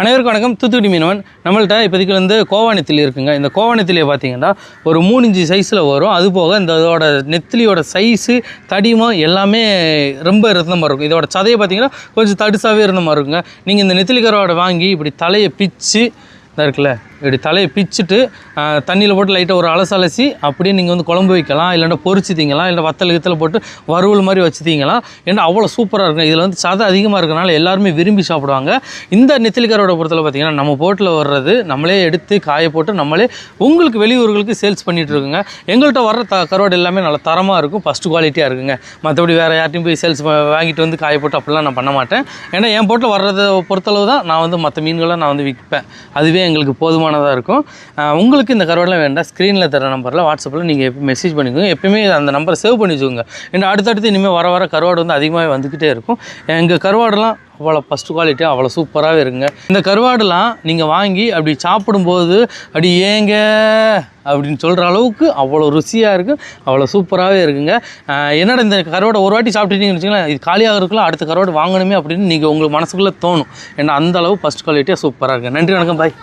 அனைவருக்கும் வணக்கம். தூத்துக்குடி மீனவன். நம்மள்ட்ட இப்போதைக்கு வந்து கோவா நெத்திலி இருக்குங்க. இந்த கோவா நெத்திலியை பார்த்தீங்கன்னா ஒரு மூணு இன்ச்சு சைஸில் வரும். அது போக இந்த இதோட நெத்திலியோட சைஸு தடிமம் எல்லாமே ரொம்ப இருந்த மாதிரி இருக்கும். இதோட சதையை பார்த்தீங்கன்னா கொஞ்சம் தடுசாகவே இருந்த மாதிரி இருக்குங்க. நீங்கள் இந்த நெத்திலிக்கரோட வாங்கி இப்படி தலையை பிச்சு இருக்குல்ல இப்படி தலையை பிச்சுட்டு தண்ணியில் போட்டு லைட்டாக ஒரு அலசு அலசி அப்படியே நீங்கள் வந்து குழம்பு வைக்கலாம். இல்லைன்னா பொரிச்சு தீங்கலாம் இல்லை வத்தல் கித்தல் போட்டு வறுவல் மாதிரி வச்சு தீங்கலாம் ஏன்னா அவ்வளோ சூப்பராக இருக்கும். இதில் வந்து சதை அதிகமாக இருக்கிறனால எல்லாருமே விரும்பி சாப்பிடுவாங்க. இந்த நெத்திலிக்காரோட பொறுத்தல பார்த்தீங்கன்னா நம்ம போட்டில் வர்றது நம்மளே எடுத்து காய போட்டு நம்மளே உங்களுக்கு வெளியூர்களுக்கு சேல்ஸ் பண்ணிகிட்டு இருக்குங்க. எங்கள்கிட்ட வர்ற த கருவாடு எல்லாமே நல்ல தரமாக இருக்கும். ஃபஸ்ட்டு குவாலிட்டியாக இருக்குங்க. மற்றபடி வேறு யார்ட்டையும் போய் சேல்ஸ் வாங்கிட்டு வந்து காய போட்டு அப்படிலாம் நான் பண்ண மாட்டேன். ஏன்னா என் போட்டில் வர்றதை பொறுத்தளவு தான் நான் வந்து மற்ற மீன்களை நான் வந்து விற்பேன். அதுவே எங்களுக்கு போதுமான போதுமானதாக இருக்கும். உங்களுக்கு இந்த கருவாடெலாம் வேண்டாம். ஸ்க்ரீனில் தர நம்பரில் வாட்ஸ்அப்பில் நீங்கள் எப்போ மெசேஜ் பண்ணிக்கோங்க. எப்பயுமே அந்த நம்பரை சேவ் பண்ணி வச்சுக்கோங்க ஏன்னா அடுத்தடுத்து இனிமேல் வர வர கருவாடு வந்து அதிகமாகவே வந்துக்கிட்டே இருக்கும். எங்கள் கருவாடெல்லாம் அவ்வளோ ஃபஸ்ட் குவாலிட்டியாக அவ்வளோ சூப்பராகவே இருக்குங்க. இந்த கருவாடுலாம் நீங்கள் வாங்கி அப்படி சாப்பிடும்போது அப்படி ஏங்க? அப்படின்னு சொல்கிற அளவுக்கு அவ்வளோ ருசியாக இருக்குது அவ்வளோ சூப்பராகவே இருக்குங்க. என்னடா இந்த கருவாடை ஒரு வாட்டி சாப்பிட்டுட்டீங்கன்னு வச்சுக்கலாம் இது காலியாக இருக்கலாம் அடுத்த கருவாடு வாங்கணுமே அப்படின்னு நீங்கள் உங்களுக்கு மனசுக்குள்ளே தோணும். ஏன்னா அந்த அளவு ஃபஸ்ட் குவாலிட்டியாக சூப்பராக இருக்குது நன்றி வணக்கம் பாய்